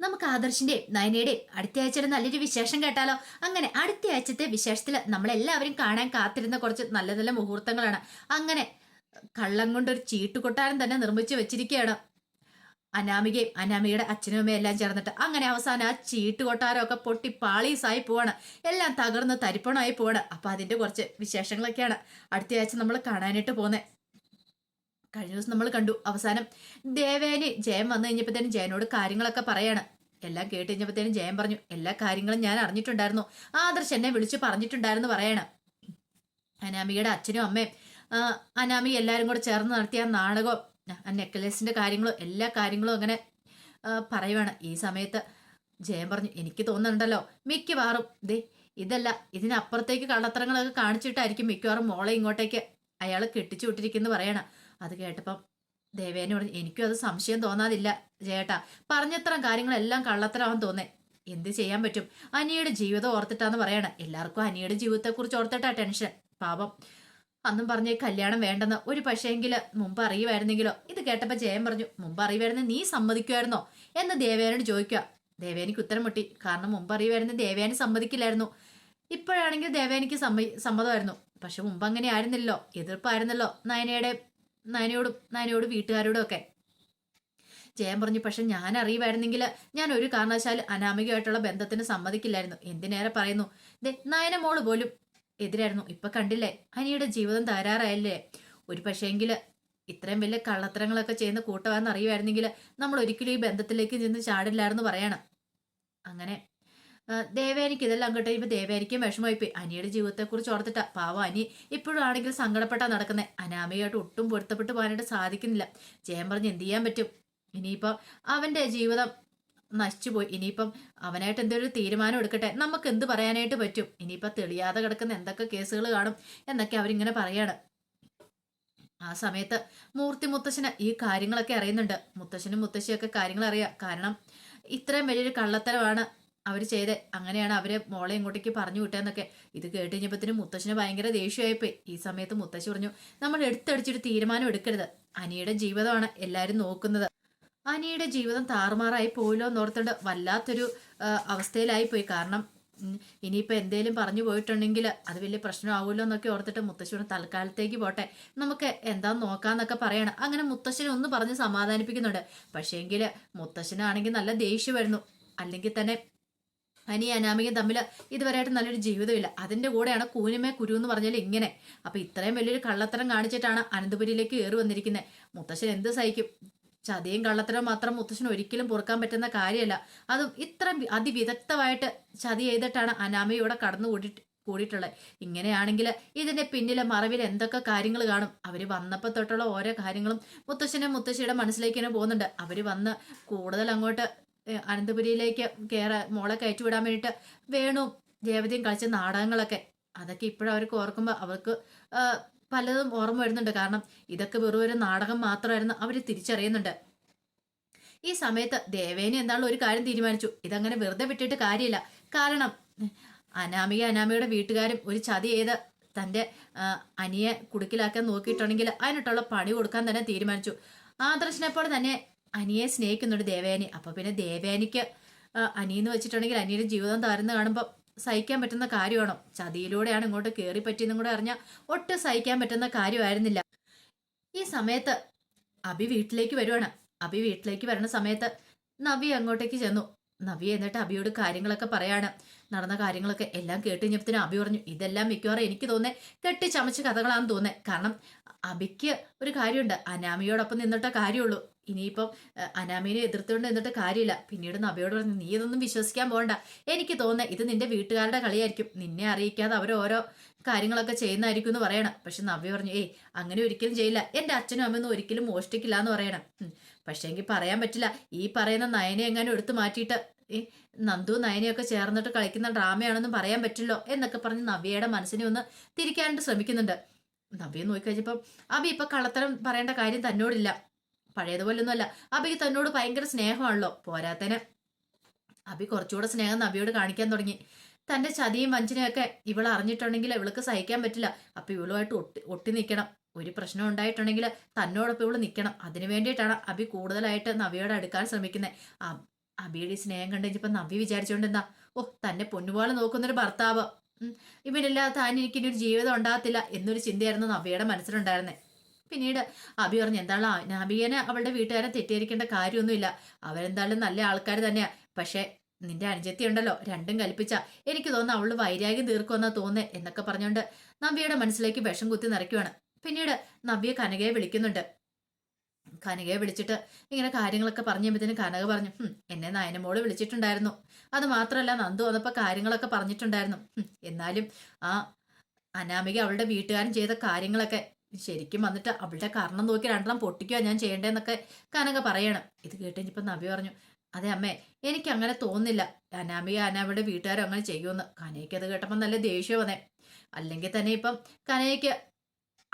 നമുക്ക് ആദർശിന്റെ നയനയുടെ അടുത്ത ആഴ്ചയുടെ നല്ലൊരു വിശേഷം കേട്ടാലോ? അങ്ങനെ അടുത്ത ആഴ്ചത്തെ വിശേഷത്തിൽ നമ്മളെല്ലാവരും കാണാൻ കാത്തിരുന്ന കുറച്ച് നല്ല നല്ല മുഹൂർത്തങ്ങളാണ്. അങ്ങനെ കള്ളം കൊണ്ടൊരു ചീട്ടുകൊട്ടാരം തന്നെ നിർമ്മിച്ചു വെച്ചിരിക്കുകയാണ്. അനാമികയും അനാമികയുടെ അച്ഛനും അമ്മയും എല്ലാം ചേർന്നിട്ട് അങ്ങനെ അവസാനം ആ ചീട്ട് കൊട്ടാരമൊക്കെ പൊട്ടി പാളീസായി പോവാണ്. എല്ലാം തകർന്ന് തരിപ്പണമായി പോവാണ്. അപ്പൊ അതിന്റെ കുറച്ച് വിശേഷങ്ങളൊക്കെയാണ് അടുത്ത ആഴ്ച നമ്മൾ കാണാനായിട്ട് പോകുന്നത് കഴിഞ്ഞ ദിവസം നമ്മൾ കണ്ടു. അവസാനം ദേവേന് ജയൻ വന്നു കഴിഞ്ഞപ്പോഴത്തേനും ജയനോട് കാര്യങ്ങളൊക്കെ പറയാണ്. എല്ലാം കേട്ട് കഴിഞ്ഞപ്പോഴത്തേനും ജയൻ പറഞ്ഞു എല്ലാ കാര്യങ്ങളും ഞാൻ അറിഞ്ഞിട്ടുണ്ടായിരുന്നു. ആദർശ് എന്നെ വിളിച്ച് പറഞ്ഞിട്ടുണ്ടായിരുന്നു പറയാണ്. അനാമികയുടെ അച്ഛനും അമ്മയും അനാമി എല്ലാവരും കൂടെ ചേർന്ന് നടത്തിയ നാടകവും നെക്ലസിന്റെ കാര്യങ്ങളും എല്ലാ കാര്യങ്ങളും അങ്ങനെ പറയുവാണ്. ഈ സമയത്ത് ജയൻ പറഞ്ഞു എനിക്ക് തോന്നുന്നുണ്ടല്ലോ മിക്കവാറും ദേ ഇതല്ല ഇതിനപ്പുറത്തേക്ക് കള്ളത്തരങ്ങളൊക്കെ കാണിച്ചിട്ടായിരിക്കും മിക്കവാറും മോളെ ഇങ്ങോട്ടേക്ക് അയാൾ കെട്ടിച്ചു വിട്ടിരിക്കുന്നു പറയണ. അത് കേട്ടപ്പം ദേവേനെ പറഞ്ഞു എനിക്കും അത് സംശയം തോന്നാതില്ല ജേട്ടാ. പറഞ്ഞത്രം കാര്യങ്ങളെല്ലാം കള്ളത്തരമാണെന്ന് തോന്നേ. എന്ത് ചെയ്യാൻ പറ്റും? അനിയുടെ ജീവിതം ഓർത്തിട്ടാന്ന് പറയണ. എല്ലാവർക്കും അനിയുടെ ജീവിതത്തെക്കുറിച്ച് ഓർത്തിട്ടാ ടെൻഷൻ. പാപം അന്നും പറഞ്ഞ് കല്യാണം വേണ്ടെന്ന് ഒരു പക്ഷേങ്കിൽ മുമ്പ് അറിയുമായിരുന്നെങ്കിലോ? ഇത് കേട്ടപ്പോൾ ജയൻ പറഞ്ഞു മുമ്പ് അറിയുമായിരുന്നു നീ സമ്മതിക്കുമായിരുന്നോ? എന്ന് ദേവേനോട് ചോദിക്കുക. ദേവേനിക്ക് ഉത്തരം മുട്ടി. കാരണം മുമ്പ് അറിയുമായിരുന്നു ദേവേന സമ്മതിക്കില്ലായിരുന്നു. ഇപ്പോഴാണെങ്കിൽ ദേവേനിക്ക് സമ്മ സമ്മതമായിരുന്നു. പക്ഷെ മുമ്പ് അങ്ങനെ ആയിരുന്നില്ലോ എതിർപ്പായിരുന്നല്ലോ നയനയുടെ നയനയോടും നാനിയോടും വീട്ടുകാരോടും ഒക്കെ. ജയൻ പറഞ്ഞു പക്ഷെ ഞാൻ അറിയുമായിരുന്നെങ്കിൽ ഞാൻ ഒരു കാരണവശാൽ അനാമികമായിട്ടുള്ള ബന്ധത്തിന് സമ്മതിക്കില്ലായിരുന്നു. എന്തിനേറെ പറയുന്നു? നയന മോൾ പോലും എതിരായിരുന്നു. ഇപ്പൊ കണ്ടില്ലേ? അനിയുടെ ജീവിതം തകരാറായല്ലേ? ഒരു പക്ഷേങ്കിൽ ഇത്രയും വലിയ കള്ളത്തരങ്ങളൊക്കെ ചെയ്യുന്ന കൂട്ടമാണെന്ന് അറിയുമായിരുന്നെങ്കിൽ നമ്മൾ ഒരിക്കലും ഈ ബന്ധത്തിലേക്ക് ചെന്ന് ചാടില്ലായിരുന്നു പറയണം. അങ്ങനെ ദേവേനിക്ക് ഇതെല്ലാം കേട്ടോ ഇപ്പൊ ദേവേനിക്കും വിഷമമായി പോയി. അനിയുടെ ജീവിതത്തെക്കുറിച്ച് ഓർത്തിട്ടാ പാവ അനി ഇപ്പോഴും ആണെങ്കിൽ സങ്കടപ്പെട്ടാ നടക്കുന്നത് അനാമയായിട്ട് ഒട്ടും പൊരുത്തപ്പെട്ട് പോകാനായിട്ട് സാധിക്കുന്നില്ല. ജയം പറഞ്ഞ് എന്ത് ചെയ്യാൻ പറ്റും? ഇനിയിപ്പോ അവന്റെ ജീവിതം നശിച്ചു നശിച്ചുപോയി ഇനിയിപ്പം അവനായിട്ട് എന്തൊരു തീരുമാനം എടുക്കട്ടെ? നമുക്ക് എന്ത് പറയാനായിട്ട് പറ്റും? ഇനിയിപ്പം തെളിയാതെ കിടക്കുന്ന എന്തൊക്കെ കേസുകൾ കാണും? എന്നൊക്കെ അവരിങ്ങനെ പറയാണ്. ആ സമയത്ത് മൂർത്തി മുത്തശ്ശന് ഈ കാര്യങ്ങളൊക്കെ അറിയുന്നുണ്ട്. മുത്തശ്ശനും മുത്തശ്ശിയൊക്കെ കാര്യങ്ങൾ അറിയാം. കാരണം ഇത്രയും വലിയൊരു കള്ളത്തരമാണ് അവർ ചെയ്ത്. അങ്ങനെയാണ് അവരെ മോളെ ഇങ്ങോട്ടേക്ക് പറഞ്ഞു വിട്ടതെന്നൊക്കെ. ഇത് കേട്ട് കഴിഞ്ഞപ്പോഴത്തേനും മുത്തശ്ശന് ഭയങ്കര ദേഷ്യമായിപ്പോയി. ഈ സമയത്ത് മുത്തശ്ശി പറഞ്ഞു നമ്മൾ എടുത്തടിച്ചൊരു തീരുമാനം എടുക്കരുത്. അനിയുടെ ജീവിതമാണ് എല്ലാവരും നോക്കുന്നത്. അനിയുടെ ജീവിതം താറുമാറായി പോയില്ലോ എന്നോർത്തുകൊണ്ട് വല്ലാത്തൊരു അവസ്ഥയിലായി പോയി കാരണം ഇനിയിപ്പോൾ ഇനിയിപ്പോ എന്തേലും പറഞ്ഞു പോയിട്ടുണ്ടെങ്കിൽ അത് വലിയ പ്രശ്നമാവുമല്ലോ എന്നൊക്കെ ഓർത്തിട്ട് മുത്തശ്ശിയോട് തൽക്കാലത്തേക്ക് പോട്ടെ. നമുക്ക് എന്താന്ന് നോക്കാന്നൊക്കെ പറയണം. അങ്ങനെ മുത്തശ്ശനെ ഒന്ന് പറഞ്ഞ് സമാധാനിപ്പിക്കുന്നുണ്ട്. പക്ഷേങ്കിൽ മുത്തശ്ശനാണെങ്കിൽ നല്ല ദേഷ്യം വരുന്നു അല്ലെങ്കിൽ തന്നെ അനി അനാമികയും തമ്മിൽ ഇതുവരെയായിട്ട് നല്ലൊരു ജീവിതമില്ല. അതിന്റെ കൂടെയാണ് കൂനിമേ കുരു എന്ന് പറഞ്ഞാൽ ഇങ്ങനെ. അപ്പൊ ഇത്രയും വലിയൊരു കള്ളത്തരം കാണിച്ചിട്ടാണ് അനന്തപുരിയിലേക്ക് കയറി വന്നിരിക്കുന്നത് മുത്തശ്ശൻ എന്ത് സഹിക്കും? ചതിയും കള്ളത്തരവും മാത്രം മുത്തശ്ശന് ഒരിക്കലും പുറക്കാൻ പറ്റുന്ന കാര്യമല്ല. അതും ഇത്ര അതിവിദഗ്ധമായിട്ട് ചതി ചെയ്തിട്ടാണ് അനാമയോടെ കടന്നു കൂടിയിട്ട് കൂടിയിട്ടുള്ളത്. ഇങ്ങനെയാണെങ്കിൽ ഇതിന്റെ പിന്നിലെ മറവിൽ എന്തൊക്കെ കാര്യങ്ങൾ കാണും? അവർ വന്നപ്പോൾ തൊട്ടുള്ള ഓരോ കാര്യങ്ങളും മുത്തശ്ശനും മുത്തശ്ശിയുടെ മനസ്സിലേക്ക് തന്നെ പോകുന്നുണ്ട്. അവർ വന്ന് കൂടുതൽ അങ്ങോട്ട് അനന്തപുരിയിലേക്ക് കയറാൻ മോളെ കയറ്റിവിടാൻ വേണ്ടിയിട്ട് വേണു രേവതിയും കളിച്ച നാടകങ്ങളൊക്കെ. അതൊക്കെ ഇപ്പോഴും അവർക്ക് ഓർക്കുമ്പോൾ അവർക്ക് പലതും ഓർമ്മ വരുന്നുണ്ട്. കാരണം ഇതൊക്കെ വെറും ഒരു നാടകം മാത്രമായിരുന്നു അവർ തിരിച്ചറിയുന്നുണ്ട്. ഈ സമയത്ത് ദേവേനി എന്താണല്ലോ ഒരു കാര്യം തീരുമാനിച്ചു. ഇതങ്ങനെ വെറുതെ വിട്ടിട്ട് കാര്യമില്ല. കാരണം അനാമിക അനാമികയുടെ വീട്ടുകാരും ഒരു ചതി ചെയ്ത് തന്റെ അനിയെ കുടുക്കിലാക്കാൻ നോക്കിയിട്ടുണ്ടെങ്കിൽ അതിനിട്ടുള്ള പണി കൊടുക്കാൻ തന്നെ തീരുമാനിച്ചു. ആദർശനെ തന്നെ അനിയെ സ്നേഹിക്കുന്നുണ്ട് ദേവയാനി. അപ്പൊ പിന്നെ ദേവയാനിക്ക് അനിയെന്ന് വെച്ചിട്ടുണ്ടെങ്കിൽ അനിയുടെ ജീവിതം താരുന്ന കാണുമ്പോൾ സഹിക്കാൻ പറ്റുന്ന കാര്യമാണോ? ചതിയിലൂടെയാണ് ഇങ്ങോട്ട് കയറി പറ്റിയെന്നും കൂടെ അറിഞ്ഞാൽ ഒട്ടും സഹിക്കാൻ പറ്റുന്ന കാര്യമായിരുന്നില്ല. ഈ സമയത്ത് അഭി വീട്ടിലേക്ക് വരുവാണ്. അഭി വീട്ടിലേക്ക് വരുന്ന സമയത്ത് നവി അങ്ങോട്ടേക്ക് ചെന്നു. നവി എന്നിട്ട് അഭിയോട് കാര്യങ്ങളൊക്കെ പറയാണ്. നടന്ന കാര്യങ്ങളൊക്കെ എല്ലാം കേട്ട് കഴിഞ്ഞപ്പത്തിന് അഭി പറഞ്ഞു ഇതെല്ലാം മിക്കവാറും എനിക്ക് തോന്നേ കെട്ടി ചമച്ച കഥകളാണെന്ന് തോന്നേ കാരണം അഭിക്ക് ഒരു കാര്യമുണ്ട്. അനാമിയോടൊപ്പം നിന്നിട്ടേ കാര്യമുള്ളൂ. ഇനിയിപ്പം അനാമിനെ എതിർത്തുകൊണ്ട് നിന്നിട്ട് കാര്യമില്ല. പിന്നീട് നബിയോട് പറഞ്ഞു നീ ഇതൊന്നും വിശ്വസിക്കാൻ പോകണ്ട. എനിക്ക് തോന്നുന്നത് ഇത് നിന്റെ വീട്ടുകാരുടെ കളിയായിരിക്കും. നിന്നെ അറിയിക്കാതെ അവർ ഓരോ കാര്യങ്ങളൊക്കെ ചെയ്യുന്നതായിരിക്കും എന്ന് പറയണം. പക്ഷെ നവ്യ പറഞ്ഞു ഏയ് അങ്ങനെ ഒരിക്കലും ചെയ്യില്ല. എന്റെ അച്ഛനും അമ്മയൊന്നും ഒരിക്കലും മോഷ്ടിക്കില്ല എന്ന് പറയണം. ഉം. പക്ഷേ എനിക്ക് പറയാൻ പറ്റില്ല. ഈ പറയുന്ന നയനെ എങ്ങാനും എടുത്തു മാറ്റിയിട്ട് ഈ നന്ദു നയനയൊക്കെ ചേർന്നിട്ട് കളിക്കുന്ന ഡ്രാമയാണെന്നും പറയാൻ പറ്റില്ലോ എന്നൊക്കെ പറഞ്ഞ് നവ്യയുടെ മനസ്സിനെ ഒന്ന് തിരിക്കാനായിട്ട് ശ്രമിക്കുന്നുണ്ട്. നവ്യ നോക്കിക്കഴിഞ്ഞപ്പം അബി ഇപ്പൊ കള്ളത്തരം പറയേണ്ട കാര്യം തന്നോടില്ല. പഴയതുപോലൊന്നുമല്ല അബിക്ക് തന്നോട് ഭയങ്കര സ്നേഹമാണല്ലോ. പോരാത്തന് അബി കുറച്ചുകൂടെ സ്നേഹം നബിയോട് കാണിക്കാൻ തുടങ്ങി. തന്റെ ചതിയും വഞ്ചനയൊക്കെ ഇവൾ അറിഞ്ഞിട്ടുണ്ടെങ്കിൽ ഇവൾക്ക് സഹിക്കാൻ പറ്റില്ല. അപ്പൊ ഇവളുമായിട്ട് ഒട്ടി ഒട്ടി നിൽക്കണം. ഒരു പ്രശ്നം ഉണ്ടായിട്ടുണ്ടെങ്കിൽ തന്നോടൊപ്പം ഇവൾ നിൽക്കണം. അതിനു വേണ്ടിയിട്ടാണ് അബി കൂടുതലായിട്ട് നവിയോട് അടുക്കാൻ ശ്രമിക്കുന്നത്. അബിയുടെ സ്നേഹം കണ്ടു കഴിഞ്ഞപ്പോൾ നവ്യ വിചാരിച്ചോണ്ടെന്താ ഓ തന്നെ പൊന്നുപോലെ നോക്കുന്നൊരു ഭർത്താവ്. ഇവനില്ലാതെ താൻ എനിക്കിനി ഒരു ജീവിതം ഉണ്ടാകത്തില്ല എന്നൊരു ചിന്തയായിരുന്നു നവ്യയുടെ മനസ്സിലുണ്ടായിരുന്നേ. പിന്നീട് അബി പറഞ്ഞു എന്താണ് നബിയനെ അവളുടെ വീട്ടുകാരെ തെറ്റിദ്ധരിക്കേണ്ട കാര്യമൊന്നുമില്ല. അവരെന്തായാലും നല്ല ആൾക്കാർ തന്നെയാ. പക്ഷേ നിന്റെ അനുജത്തി ഉണ്ടല്ലോ രണ്ടും കൽപ്പിച്ച. എനിക്ക് തോന്നുന്നു അവൾ വൈരാഗ്യം തീർക്കുമെന്നാ തോന്നേ എന്നൊക്കെ പറഞ്ഞുകൊണ്ട് നവ്യയുടെ മനസ്സിലേക്ക് വിഷം കുത്തി നിറയ്ക്കുവാണ്. പിന്നീട് നവ്യ കനകയെ വിളിക്കുന്നുണ്ട്. കനകയെ വിളിച്ചിട്ട് ഇങ്ങനെ കാര്യങ്ങളൊക്കെ പറഞ്ഞു കഴിയുമ്പോഴത്തേന് കനക പറഞ്ഞു എന്നെ നയനമോൾ വിളിച്ചിട്ടുണ്ടായിരുന്നു. അത് മാത്രമല്ല നന്ദു വന്നപ്പോൾ കാര്യങ്ങളൊക്കെ പറഞ്ഞിട്ടുണ്ടായിരുന്നു. എന്നാലും ആ അനാമിക അവളുടെ വീട്ടുകാരൻ ചെയ്ത കാര്യങ്ങളൊക്കെ ശരിക്കും വന്നിട്ട് അവളുടെ കർണം നോക്കി രണ്ടെണ്ണം പൊട്ടിക്കുക ഞാൻ ചെയ്യേണ്ടതെന്നൊക്കെ കനക പറയണം. ഇത് കേട്ട് നബി പറഞ്ഞു അതെ അമ്മേ എനിക്ക് അങ്ങനെ തോന്നുന്നില്ല. അനാമിക അനാമിയുടെ വീട്ടുകാരും അങ്ങനെ ചെയ്യുമെന്ന്. കനയ്ക്ക് അത് കേട്ടപ്പോൾ നല്ല ദേഷ്യം വന്നേ. അല്ലെങ്കിൽ തന്നെ ഇപ്പം കനയ്ക്ക്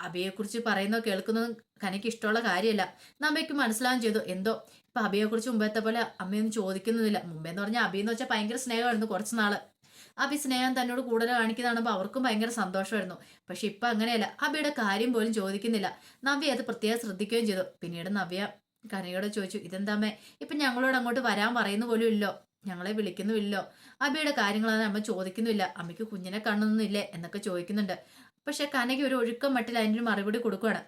അബിയെക്കുറിച്ച് പറയുന്നോ കേൾക്കുന്നതും കനയ്ക്ക് ഇഷ്ടമുള്ള കാര്യമല്ല നമ്മയ്ക്ക് മനസ്സിലാവും ചെയ്തു. എന്തോ? ഇപ്പൊ അബിയെക്കുറിച്ച് മുമ്പത്തെ പോലെ അമ്മയൊന്നും ചോദിക്കുന്നില്ല. മുമ്പെന്ന് പറഞ്ഞാൽ അബി എന്ന് വെച്ചാൽ ഭയങ്കര സ്നേഹമായിരുന്നു കുറച്ച് നാൾ അബി സ്നേഹം തന്നോട് കൂടുതൽ കാണിക്കുന്നതാണുമ്പോൾ അവർക്കും ഭയങ്കര സന്തോഷമായിരുന്നു. പക്ഷെ ഇപ്പൊ അങ്ങനെയല്ല. അബിയുടെ കാര്യം പോലും ചോദിക്കുന്നില്ല. നവ്യ അത് പ്രത്യേകം ശ്രദ്ധിക്കുകയും ചെയ്തു. പിന്നീട് നവ്യ കനയോട് ചോദിച്ചു ഇതെന്താമ്മേ? ഇപ്പൊ ഞങ്ങളോട് അങ്ങോട്ട് വരാൻ പറയുന്ന പോലും ഇല്ലോ. ഞങ്ങളെ വിളിക്കുന്നുമില്ലോ അബിയുടെ കാര്യങ്ങളാണ് അമ്മ ചോദിക്കുന്നില്ല അമ്മയ്ക്ക് കുഞ്ഞിനെ കാണുന്നില്ലേ എന്നൊക്കെ ചോദിക്കുന്നുണ്ട്. പക്ഷെ കനയ്ക്ക് ഒരു ഒഴുക്കം മട്ടിൽ അതിനൊരു മറുപടി കൊടുക്കുകയാണ്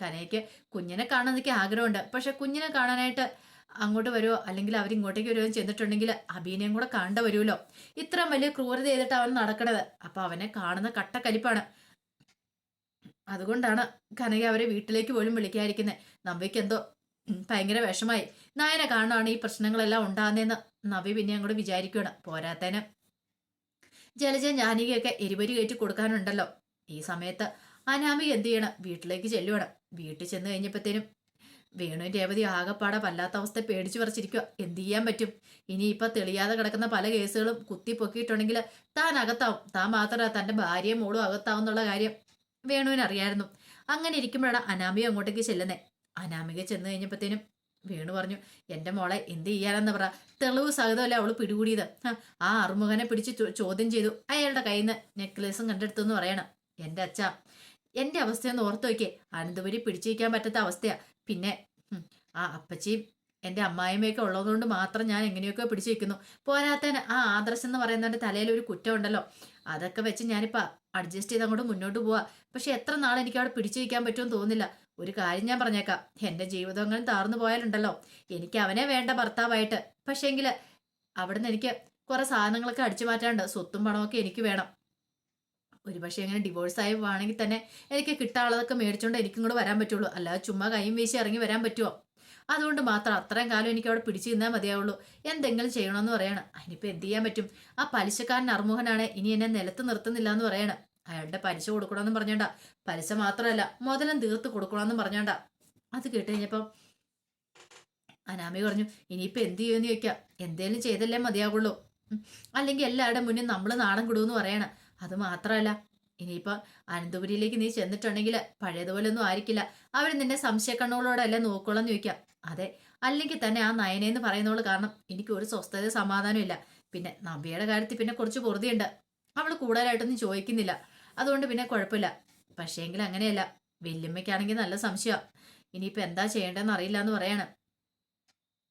കനയ്ക്ക് കുഞ്ഞിനെ കാണാനൊക്കെ ആഗ്രഹമുണ്ട്. പക്ഷെ കുഞ്ഞിനെ കാണാനായിട്ട് അങ്ങോട്ട് വരുമോ അല്ലെങ്കിൽ അവർ ഇങ്ങോട്ടേക്ക് വരുമോ ചെന്നിട്ടുണ്ടെങ്കിൽ അബീനയും കൂടെ കാണേണ്ട വരുമല്ലോ. ഇത്രയും വലിയ ക്രൂരത ചെയ്തിട്ട് അവൻ നടക്കണത്. അപ്പൊ അവനെ കാണുന്ന കട്ടക്കലിപ്പാണ്. അതുകൊണ്ടാണ് കനക അവരെ വീട്ടിലേക്ക് പോലും വിളിക്കാതിരിക്കുന്നത് നവ്യക്ക് എന്തോ ഭയങ്കര വിഷമായി. നായനെ കാണാണ് ഈ പ്രശ്നങ്ങളെല്ലാം ഉണ്ടാകുന്നതെന്ന് നവ്യ പിന്നെ അങ്ങോട്ട് വിചാരിക്കുകയാണ് പോരാത്തേന് ജലജ ജാനകിയൊക്കെ എരിപരി കയറ്റി കൊടുക്കാനുണ്ടല്ലോ. ഈ സമയത്ത് അനാമിക എന്ത് ചെയ്യണം? വീട്ടിലേക്ക് ചെല്ലുവാണ്. വീട്ടിൽ ചെന്ന് കഴിഞ്ഞപ്പോഴത്തേനും വേണു രേവതി ആകെപ്പാടെ വല്ലാത്ത അവസ്ഥ പേടിച്ചു പറിച്ചിരിക്കുക എന്ത് ചെയ്യാൻ പറ്റും? ഇനിയിപ്പോൾ തെളിയാതെ കിടക്കുന്ന പല കേസുകളും കുത്തി പൊക്കിയിട്ടുണ്ടെങ്കിൽ താൻ അകത്താവും. താൻ മാത്രമല്ല തന്റെ ഭാര്യയും മോളും അകത്താവും എന്നുള്ള കാര്യം വേണുവിന് അറിയായിരുന്നു. അങ്ങനെ ഇരിക്കുമ്പോഴാണ് അനാമിക അങ്ങോട്ടേക്ക് ചെല്ലുന്നത് അനാമിക ചെന്ന് കഴിഞ്ഞപ്പോഴത്തേനും വേണു പറഞ്ഞു എന്റെ മോളെ എന്ത് ചെയ്യാനെന്ന് പറ. തെളിവ് സഹിതമല്ല അവൾ പിടികൂടിയത്. ആ അറുമുഖനെ പിടിച്ച് ചോദ്യം ചെയ്തു. അയാളുടെ കയ്യിൽ നിന്ന് നെക്ലേസും കണ്ടെടുത്തു എന്ന് പറയണം. എന്റെ അച്ഛ എന്റെ അവസ്ഥയൊന്ന് ഓർത്തു നോക്കിയേ. അനന്തപുരി പിടിച്ചിരിക്കാൻ പറ്റാത്ത അവസ്ഥയാ. പിന്നെ ആ അപ്പച്ചിയും എന്റെ അമ്മായിമ്മയൊക്കെ ഉള്ളതുകൊണ്ട് മാത്രം ഞാൻ എങ്ങനെയൊക്കെ പിടിച്ചു വെക്കുന്നു പോരാത്തതിന് ആ ആദർശം എന്ന് പറയുന്നവന്റെ തലയിൽ ഒരു കുറ്റം ഉണ്ടല്ലോ. അതൊക്കെ വെച്ച് ഞാനിപ്പോ അഡ്ജസ്റ്റ് ചെയ്ത് അങ്ങോട്ട് മുന്നോട്ട് പോവാ. പക്ഷെ എത്ര നാൾ എനിക്ക് അവിടെ പിടിച്ചു വയ്ക്കാൻ പറ്റുമെന്ന് തോന്നുന്നില്ല. ഒരു കാര്യം ഞാൻ പറഞ്ഞേക്കാം. എന്റെ ജീവിതം അങ്ങനെ താർന്നു പോയാലുണ്ടല്ലോ. എനിക്ക് അവനെ വേണ്ട ഭർത്താവായിട്ട്. പക്ഷേങ്കിൽ അവിടുന്ന് എനിക്ക് കുറെ സാധനങ്ങളൊക്കെ അടിച്ചു മാറ്റാണ്ട് സ്വത്തും പണമൊക്കെ എനിക്ക് വേണം. ഒരു പക്ഷേ അങ്ങനെ ഡിവോഴ്സ് ആയി പോവാണെങ്കിൽ തന്നെ എനിക്ക് കിട്ടാനുള്ളതൊക്കെ മേടിച്ചോണ്ട് എനിക്കും കൂടെ വരാൻ പറ്റുള്ളൂ. അല്ലാതെ ചുമ്മാ കൈയും വീശി ഇറങ്ങി വരാൻ പറ്റുമോ അതുകൊണ്ട് മാത്രം അത്രയും കാലം എനിക്ക് അവിടെ പിടിച്ചു നിന്നാൽ മതിയാവുള്ളൂ. എന്തെങ്കിലും ചെയ്യണമെന്ന് പറയണം. അതിനിപ്പോൾ എന്ത് ചെയ്യാൻ പറ്റും? ആ പലിശക്കാരൻ അർമോഹനാണ്. ഇനി എന്നെ നിലത്ത് നിർത്തുന്നില്ല എന്ന് പറയണം. അയാളുടെ പലിശ കൊടുക്കണമെന്ന് പറഞ്ഞോണ്ട. പലിശ മാത്രമല്ല മുതലും തീർത്ത് കൊടുക്കണമെന്ന് പറഞ്ഞോണ്ട. അത് കേട്ട് അനാമി പറഞ്ഞു ഇനിയിപ്പോൾ എന്ത് ചെയ്യുമെന്ന് ചോദിക്കാം. എന്തേലും ചെയ്തല്ലേ മതിയാവുള്ളൂ. അല്ലെങ്കിൽ എല്ലാവരുടെ മുന്നിൽ നമ്മൾ നാടൻ കിടുമെന്ന് പറയണം. അത് മാത്രമല്ല ഇനിയിപ്പോ അനന്തപുരിയിലേക്ക് നീ ചെന്നിട്ടുണ്ടെങ്കിൽ പഴയതുപോലെ ഒന്നും ആയിരിക്കില്ല. അവർ നിന്നെ സംശയക്കണ്ണുകളോടല്ലേ നോക്കോളെന്ന് ചോദിക്കാം. അതെ അല്ലെങ്കിൽ തന്നെ ആ നയനേന്ന് പറയുന്നവൾ കാരണം എനിക്ക് ഒരു സ്വസ്ഥത സമാധാനം ഇല്ല പിന്നെ നബിയുടെ കാര്യത്തിൽ പിന്നെ കുറച്ച് പൊറുതിയുണ്ട്. അവൾ കൂടുതലായിട്ടൊന്നും ചോദിക്കുന്നില്ല. അതുകൊണ്ട് പിന്നെ കുഴപ്പമില്ല. പക്ഷേങ്കിൽ അങ്ങനെയല്ല വല്യമ്മയ്ക്കാണെങ്കിൽ നല്ല സംശയം. ഇനിയിപ്പോ എന്താ ചെയ്യേണ്ടതെന്ന് അറിയില്ല എന്ന് പറയാണ്.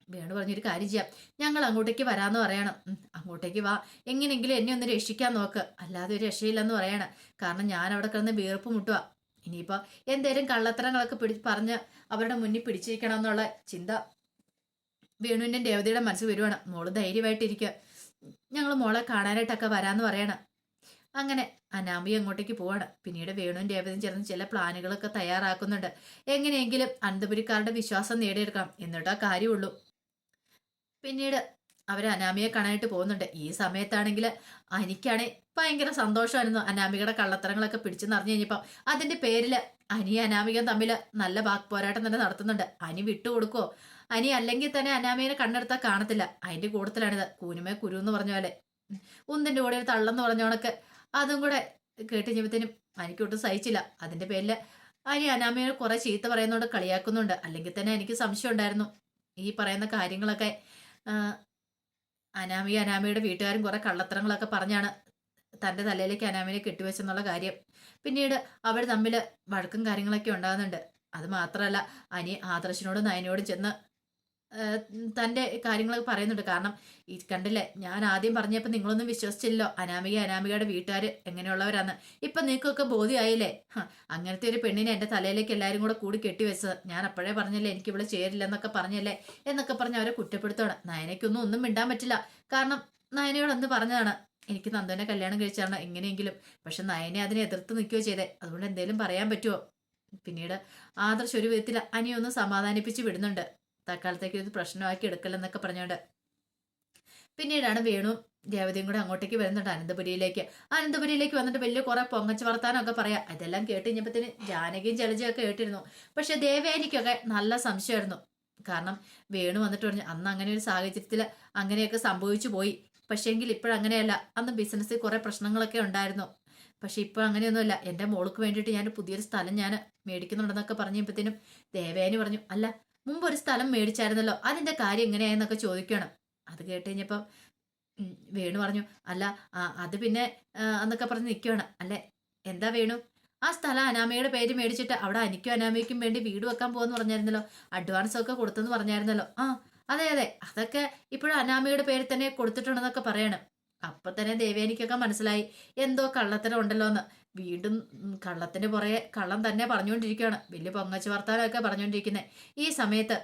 വേണു പറഞ്ഞൊരു കാര്യം ചെയ്യാം. ഞങ്ങൾ അങ്ങോട്ടേക്ക് വരാമെന്ന് പറയണം അങ്ങോട്ടേക്ക് വാ. എങ്ങനെയെങ്കിലും എന്നെ ഒന്ന് രക്ഷിക്കാൻ നോക്ക്. അല്ലാതെ ഒരു രക്ഷയില്ലെന്ന് പറയണം. കാരണം ഞാൻ അവിടെ കിടന്ന് വീർപ്പ് മുട്ടുക ഇനിയിപ്പോൾ എന്തേലും കള്ളത്തരങ്ങളൊക്കെ പിടി പറഞ്ഞ് അവരുടെ മുന്നിൽ പിടിച്ചിരിക്കണം എന്നുള്ള ചിന്ത വേണുവിന്റെ ദേവതയുടെ മനസ്സ് വരുവാണ്. മോൾ ധൈര്യമായിട്ടിരിക്കുക ഞങ്ങൾ മോളെ കാണാനായിട്ടൊക്കെ വരാമെന്ന് പറയണം. അങ്ങനെ അനാമി അങ്ങോട്ടേക്ക് പോവാണ്. പിന്നീട് വേണുവും രേവതിയും ചേർന്ന് ചില പ്ലാനുകളൊക്കെ തയ്യാറാക്കുന്നുണ്ട്. എങ്ങനെയെങ്കിലും അനന്തപുരിക്കാരുടെ വിശ്വാസം നേടിയെടുക്കണം. എന്നിട്ടാ കാര്യമുള്ളൂ. പിന്നീട് അവർ അനാമിയെ കാണാനായിട്ട് പോകുന്നുണ്ട്. ഈ സമയത്താണെങ്കിൽ അനിക്കാണെ ഭയങ്കര സന്തോഷമായിരുന്നു. അനാമികയുടെ കള്ളത്തരങ്ങളൊക്കെ പിടിച്ചു നിറഞ്ഞു കഴിഞ്ഞപ്പം അതിന്റെ പേരിൽ അനി അനാമികയും തമ്മിൽ നല്ല വാക്ക് പോരാട്ടം തന്നെ നടത്തുന്നുണ്ട്. അനി വിട്ടുകൊടുക്കോ അനി അല്ലെങ്കിൽ തന്നെ അനാമികനെ കണ്ണെടുത്താൽ കാണത്തില്ല. അതിന്റെ കൂട്ടത്തിലാണിത്. കൂനുമേ കുരു എന്ന് പറഞ്ഞ പോലെ. ഉം. കൂടെ ഒരു തള്ളെന്ന് പറഞ്ഞോണൊക്കെ അതും കൂടെ കേട്ട് അനിക്ക് എനിക്കൊട്ടും സഹിച്ചില്ല. അതിന്റെ പേരിൽ അനി അനാമിയെ കുറെ ചീത്ത പറയുന്നോണ്ട് കളിയാക്കുന്നുണ്ട്. അല്ലെങ്കിൽ തന്നെ എനിക്ക് സംശയം ഉണ്ടായിരുന്നു. ഈ പറയുന്ന കാര്യങ്ങളൊക്കെ ആ, അനാമിക അനാമിയുടെ വീട്ടുകാരും കുറെ കള്ളത്തരങ്ങളൊക്കെ പറഞ്ഞാണ് തന്റെ തലയിലേക്ക് അനാമിനെ കെട്ടിവെച്ചെന്നുള്ള കാര്യം. പിന്നീട് അവർ തമ്മിൽ വഴക്കും കാര്യങ്ങളൊക്കെ ഉണ്ടാകുന്നുണ്ട് അത് മാത്രമല്ല അനി ആദർശിനോടും നയനോടും ചെന്ന് തന്റെ കാര്യങ്ങളൊക്കെ പറയുന്നുണ്ട്. കാരണം ഈ കണ്ടില്ലേ ഞാൻ ആദ്യം പറഞ്ഞപ്പോൾ നിങ്ങളൊന്നും വിശ്വസിച്ചില്ലല്ലോ. അനാമിക അനാമികയുടെ വീട്ടുകാർ എങ്ങനെയുള്ളവരാന്ന്. ഇപ്പം നിങ്ങൾക്കൊക്കെ ബോധ്യമായില്ലേ? അങ്ങനത്തെ ഒരു പെണ്ണിനെ എന്റെ തലയിലേക്ക് എല്ലാവരും കൂടെ കൂടി കെട്ടിവെച്ചത്. ഞാൻ അപ്പോഴേ പറഞ്ഞല്ലേ എനിക്ക് ഇവിടെ ചേരില്ലെന്നൊക്കെ പറഞ്ഞല്ലേ എന്നൊക്കെ പറഞ്ഞ് അവരെ കുറ്റപ്പെടുത്തുകയാണ് നയനയ്ക്കൊന്നും ഒന്നും മിണ്ടാൻ പറ്റില്ല. കാരണം നയനയോട് എന്ത് പറഞ്ഞതാണ് എനിക്ക് നന്ദനെ കല്യാണം കഴിച്ചാണ് എങ്ങനെയെങ്കിലും. പക്ഷെ നയനെ അതിനെ എതിർത്ത് നിൽക്കുകയോ ചെയ്തേ. അതുകൊണ്ട് എന്തെങ്കിലും പറയാൻ പറ്റുമോ പിന്നീട് ആദർശ ഒരു വിധത്തിൽ അനിയൊന്ന് സമാധാനിപ്പിച്ച് വിടുന്നുണ്ട്. തൽക്കാലത്തേക്ക് ഇത് പ്രശ്നമാക്കി എടുക്കലെന്നൊക്കെ പറഞ്ഞുകൊണ്ട് പിന്നീടാണ് വേണു ദേവതയും കൂടെ അങ്ങോട്ടേക്ക് വരുന്നുണ്ട് അനന്തപുരിയിലേക്ക്. അനന്തപുരിയിലേക്ക് വന്നിട്ട് വലിയ കുറെ പൊങ്ങച്ച് വർത്താനമൊക്കെ പറയാം. ഇതെല്ലാം കേട്ട് കഴിഞ്ഞപ്പത്തിന് ജാനകിയും ജലജയും ഒക്കെ കേട്ടിരുന്നു. പക്ഷെ ദേവേനിക്കൊക്കെ നല്ല സംശയമായിരുന്നു. കാരണം വേണു വന്നിട്ട് പറഞ്ഞു അന്ന് അങ്ങനെ ഒരു സാഹചര്യത്തിൽ അങ്ങനെയൊക്കെ സംഭവിച്ചു പോയി. പക്ഷേങ്കിൽ ഇപ്പോഴങ്ങനെയല്ല. അന്ന് ബിസിനസ്സിൽ കുറെ പ്രശ്നങ്ങളൊക്കെ ഉണ്ടായിരുന്നു. പക്ഷെ ഇപ്പോൾ അങ്ങനെയൊന്നുമല്ല. എന്റെ മോൾക്ക് വേണ്ടിയിട്ട് ഞാൻ പുതിയൊരു സ്ഥലം ഞാൻ മേടിക്കുന്നുണ്ടെന്നൊക്കെ പറഞ്ഞപ്പോഴത്തേനും ദേവേനി പറഞ്ഞു അല്ല മുമ്പ് ഒരു സ്ഥലം മേടിച്ചായിരുന്നല്ലോ അതിന്റെ കാര്യം എങ്ങനെയായെന്നൊക്കെ ചോദിക്കണം. അത് കേട്ട് വേണു പറഞ്ഞു അല്ല അത് പിന്നെ എന്നൊക്കെ പറഞ്ഞ് നിൽക്കുകയാണ് അല്ലേ? എന്താ വേണു? ആ സ്ഥലം അനാമയുടെ പേര് മേടിച്ചിട്ട് അവിടെ അനിക്കും അനാമയ്ക്കും വേണ്ടി വീട് വെക്കാൻ പോകുമെന്ന് പറഞ്ഞായിരുന്നല്ലോ. അഡ്വാൻസ് ഒക്കെ കൊടുത്തെന്ന് പറഞ്ഞായിരുന്നല്ലോ. ആ അതെ അതെ. അതൊക്കെ ഇപ്പോഴും അനാമയുടെ പേരിൽ തന്നെ കൊടുത്തിട്ടുണ്ടെന്നൊക്കെ പറയണം. അപ്പൊ തന്നെ ദേവേനിക്കൊക്കെ മനസ്സിലായി. എന്തോ കള്ളത്തരം ഉണ്ടല്ലോ എന്ന് വീണ്ടും കള്ളത്തിന്റെ കള്ളത്തിന് പുറകെ കള്ളം തന്നെ പറഞ്ഞുകൊണ്ടിരിക്കുകയാണ്. വലിയ പൊങ്ങച്ച് വർത്താനമൊക്കെ പറഞ്ഞുകൊണ്ടിരിക്കുന്നത് ഈ സമയത്ത്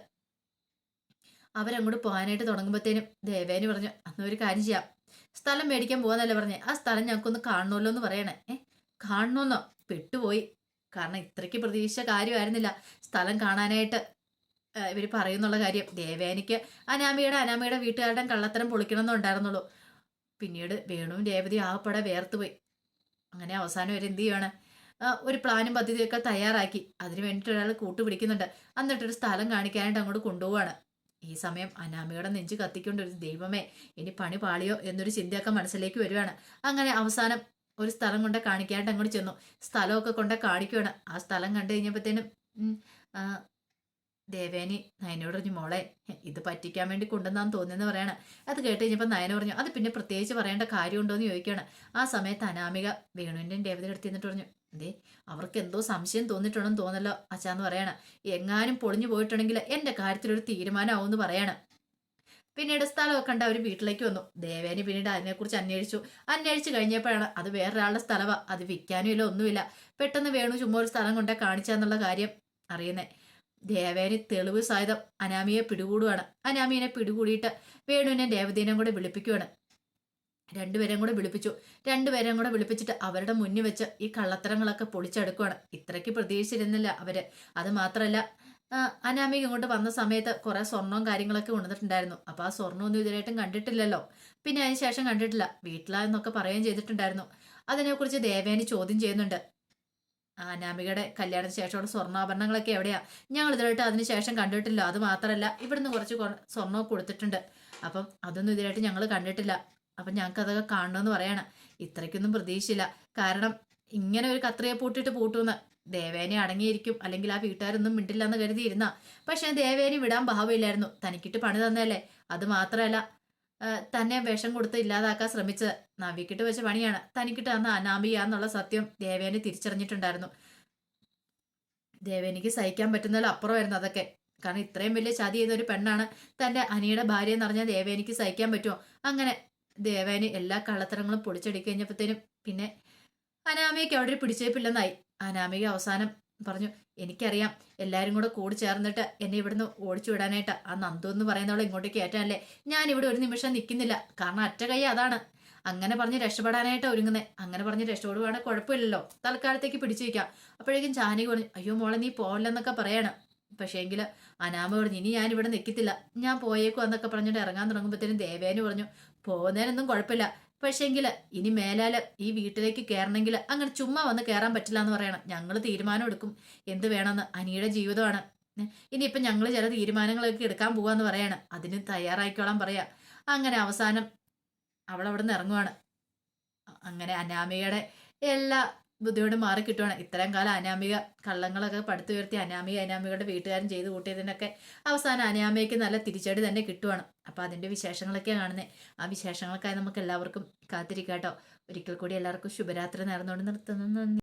അവരങ്ങോട്ട് പോകാനായിട്ട് തുടങ്ങുമ്പോഴത്തേനും ദേവേനി പറഞ്ഞു അന്ന് ഒരു കാര്യം ചെയ്യാം. സ്ഥലം മേടിക്കാൻ പോകാന്നല്ലേ പറഞ്ഞേ. ആ സ്ഥലം ഞങ്ങൾക്കൊന്ന് കാണണമല്ലോ എന്ന് പറയണേ. ഏ? കാണണമെന്നോ പെട്ടുപോയി. കാരണം ഇത്രയ്ക്ക് പ്രതീക്ഷ കാര്യമായിരുന്നില്ല. സ്ഥലം കാണാനായിട്ട് ഇവർ പറയുന്നുള്ള കാര്യം. ദേവേനിക്ക് അനാമിയുടെ അനാമിയുടെ വീട്ടുകാരുടെ കള്ളത്തരം പൊളിക്കണമെന്നുണ്ടായിരുന്നുള്ളൂ പിന്നീട് വേണുവും രേവതി ആകപ്പെടെ വേർത്ത് പോയി. അങ്ങനെ അവസാനം വരെ എന്ത് ചെയ്യാണ്? ഒരു പ്ലാനും പദ്ധതിയൊക്കെ തയ്യാറാക്കി. അതിന് വേണ്ടിയിട്ട് ഒരാൾ കൂട്ടുപിടിക്കുന്നുണ്ട് എന്നിട്ടൊരു സ്ഥലം കാണിക്കാനായിട്ട് അങ്ങോട്ട് കൊണ്ടുപോവാണ്. ഈ സമയം അനാമിയുടെ നെഞ്ച് കത്തിക്കൊണ്ട് ഒരു ദൈവമേ ഇനി പണി പാളിയോ എന്നൊരു ചിന്തയൊക്കെ മനസ്സിലേക്ക് വരുവാണ്. അങ്ങനെ അവസാനം ഒരു സ്ഥലം കൊണ്ട് കാണിക്കാനായിട്ട് അങ്ങോട്ട് ചെന്നു. സ്ഥലമൊക്കെ കൊണ്ട് കാണിക്കുവാണ്. ആ സ്ഥലം കണ്ടു കഴിഞ്ഞപ്പോഴത്തേനും ദേവേനി നയനോട് പറഞ്ഞു മോളെ ഇത് പറ്റിക്കാൻ വേണ്ടി കൊണ്ടുവന്നാന്ന് തോന്നിയെന്ന് പറയണം. അത് കേട്ട് കഴിഞ്ഞപ്പോൾ നയന പറഞ്ഞു അത് പിന്നെ പ്രത്യേകിച്ച് പറയേണ്ട കാര്യമുണ്ടോ എന്ന് ചോദിക്കുകയാണ് ആ സമയത്ത് അനാമിക വേണുവിന്റെയും ദേവതയുടെ അടുത്ത് പറഞ്ഞു അതേ അവർക്ക് എന്തോ സംശയം തോന്നിയിട്ടുണ്ടെന്ന് തോന്നല്ലോ അച്ഛാന്ന് പറയണം. എങ്ങാനും പൊളിഞ്ഞു പോയിട്ടുണ്ടെങ്കിൽ എന്റെ കാര്യത്തിലൊരു തീരുമാനമാവുമെന്ന് പറയണം. പിന്നീട് സ്ഥലമൊക്കെ കണ്ട് അവർ വീട്ടിലേക്ക് വന്നു. ദേവേനി പിന്നീട് അതിനെക്കുറിച്ച് അന്വേഷിച്ചു. അന്വേഷിച്ച് കഴിഞ്ഞപ്പോഴാണ് അത് വേറൊരാളുടെ സ്ഥലമാണ് അത് വിൽക്കാനും ഇല്ല ഒന്നുമില്ല. പെട്ടെന്ന് വേണു ചുമ്മാ ഒരു സ്ഥലം കൊണ്ടേ കാണിച്ചാന്നുള്ള കാര്യം അറിയുന്നേ. ദേവേനി തെളിവ് സഹിതം അനാമിയെ പിടികൂടുവാണ്. അനാമിയെ പിടികൂടിയിട്ട് വേണുവിനെ ദേവതീനെ കൂടെ വിളിപ്പിക്കുവാണ്. രണ്ടുപേരെയും കൂടെ വിളിപ്പിച്ചു. രണ്ടുപേരെയും കൂടെ വിളിപ്പിച്ചിട്ട് അവരുടെ മുന്നിൽ വെച്ച് ഈ കള്ളത്തരങ്ങളൊക്കെ പൊളിച്ചെടുക്കുവാണ്. ഇത്രയ്ക്ക് പ്രതീക്ഷിച്ചിരുന്നില്ല അവർ. അത് മാത്രമല്ല അനാമിക ഇങ്ങോട്ട് വന്ന സമയത്ത് കുറെ സ്വർണവും കാര്യങ്ങളൊക്കെ കൊണ്ടുവന്നിട്ടുണ്ടായിരുന്നു. അപ്പൊ ആ സ്വർണമൊന്നും ഇതുവരെയായിട്ടും കണ്ടിട്ടില്ലല്ലോ. പിന്നെ അതിന് ശേഷം കണ്ടിട്ടില്ല. വീട്ടിലാന്നൊക്കെ പറയുകയും ചെയ്തിട്ടുണ്ടായിരുന്നു. അതിനെക്കുറിച്ച് ദേവേനി ചോദ്യം ചെയ്യുന്നുണ്ട്. അനാമികയുടെ കല്യാണത്തിന് ശേഷമുള്ള സ്വർണാഭരണങ്ങളൊക്കെ എവിടെയാ? ഞങ്ങൾ ഇതുവരെയായിട്ട് അതിന് ശേഷം കണ്ടിട്ടില്ല. അത് മാത്രമല്ല ഇവിടുന്ന് കുറച്ച് സ്വർണമൊക്കെ കൊടുത്തിട്ടുണ്ട്. അപ്പം അതൊന്നും ഇതിലായിട്ട് ഞങ്ങൾ കണ്ടിട്ടില്ല. അപ്പം ഞങ്ങൾക്ക് അതൊക്കെ കാണണമെന്ന് പറയണം. ഇത്രയ്ക്കൊന്നും പ്രതീക്ഷയില്ല. കാരണം ഇങ്ങനെ ഒരു കത്രിയെ പൂട്ടിട്ട് പൂട്ടുമെന്ന് ദേവേനെ അടങ്ങിയിരിക്കും. അല്ലെങ്കിൽ ആ വീട്ടുകാരൊന്നും മിണ്ടില്ല എന്ന് കരുതിയിരുന്ന. പക്ഷെ ദേവേനെ വിടാൻ ഭാവമില്ലായിരുന്നു. തനിക്കിട്ട് പണി തന്നല്ലേ അത് മാത്രമല്ല തന്നെ വേഷം കൊടുത്ത് ഇല്ലാതാക്കാൻ ശ്രമിച്ചത് നവിക്കിട്ട് വെച്ച പണിയാണ്. തനിക്കിട്ട് തന്ന അനാമിയാന്നുള്ള സത്യം ദേവേനെ തിരിച്ചറിഞ്ഞിട്ടുണ്ടായിരുന്നു. ദേവേനിക്ക് സഹിക്കാൻ പറ്റുന്നതിൽ അപ്പുറമായിരുന്നു അതൊക്കെ. കാരണം ഇത്രയും വലിയ ചതി ചെയ്ത ഒരു പെണ്ണാണ് തന്റെ അനിയുടെ ഭാര്യ എന്ന് പറഞ്ഞാൽ ദേവേനിക്ക് സഹിക്കാൻ പറ്റുമോ? അങ്ങനെ ദേവേനി എല്ലാ കള്ളത്തരങ്ങളും പൊടിച്ചെടുക്കി കഴിഞ്ഞപ്പോഴത്തേനും പിന്നെ അനാമികയ്ക്ക് അവിടെ ഒരു പിടിച്ചേപ്പില്ലെന്നായി. അനാമിക അവസാനം പറഞ്ഞു എനിക്കറിയാം എല്ലാവരും കൂടെ കൂടി ചേർന്നിട്ട് എന്നെ ഇവിടുന്ന് ഓടിച്ചു വിടാനായിട്ട് ആ നന്ദു എന്ന് പറയുന്നവളെ ഇങ്ങോട്ട് കയറ്റാനല്ലേ. ഞാൻ ഇവിടെ ഒരു നിമിഷം നിൽക്കുന്നില്ല. കാരണം അറ്റ കൈ അതാണ്. അങ്ങനെ പറഞ്ഞ് രക്ഷപ്പെടാനായിട്ട് ഒരുങ്ങുന്നത് അങ്ങനെ പറഞ്ഞ് രക്ഷപ്പെടുവാണെങ്കിൽ കുഴപ്പമില്ലല്ലോ. തൽക്കാലത്തേക്ക് പിടിച്ചു വയ്ക്കാം. അപ്പോഴേക്കും ചാനി പറഞ്ഞു അയ്യോ മോളെ നീ പോവല്ലെന്നൊക്കെ പറയണം. പക്ഷേങ്കിൽ അനാമ പറഞ്ഞു ഇനി ഞാൻ ഇവിടെ നിൽക്കത്തില്ല. ഞാൻ പോയേക്കും എന്നൊക്കെ പറഞ്ഞിട്ട് ഇറങ്ങാൻ തുടങ്ങുമ്പോഴത്തേനും ദേവേനു പറഞ്ഞു പോകുന്നതിനൊന്നും കുഴപ്പമില്ല. പക്ഷേങ്കിൽ ഇനി മേലാൽ ഈ വീട്ടിലേക്ക് കയറണമെങ്കിൽ അങ്ങനെ ചുമ്മാ വന്ന് കയറാൻ പറ്റില്ല എന്ന് പറയണം. ഞങ്ങൾ തീരുമാനം എടുക്കും എന്ത് വേണമെന്ന് അനിയുടെ ജീവിതമാണ്. ഇനിയിപ്പം ഞങ്ങൾ ചില തീരുമാനങ്ങളൊക്കെ എടുക്കാൻ പോവാന്ന് പറയാണ്. അതിന് തയ്യാറായിക്കോളാൻ പറയാ. അങ്ങനെ അവസാനം അവൾ നിന്ന് ഇറങ്ങുവാണ് അങ്ങനെ അനാമയുടെ എല്ലാ ബുദ്ധിയോടും മാറി കിട്ടുവാണ്. ഇത്രയും കാലം അനാമിക കള്ളങ്ങളൊക്കെ പടുത്തുയർത്തി അനാമിക അനാമികയുടെ വീട്ടുകാരൻ ചെയ്ത് കൂട്ടിയതിനൊക്കെ അവസാനം അനാമികയ്ക്ക് നല്ല തിരിച്ചടി തന്നെ കിട്ടുവാണ്. അപ്പോൾ അതിന്റെ വിശേഷങ്ങളൊക്കെ കാണുന്നത് ആ വിശേഷങ്ങൾക്കായി നമുക്ക് എല്ലാവർക്കും കാത്തിരിക്കാട്ടോ. ഒരിക്കൽ കൂടി എല്ലാവർക്കും ശുഭരാത്രി നേർന്നുകൊണ്ട് നിർത്തുന്നു. നന്ദി.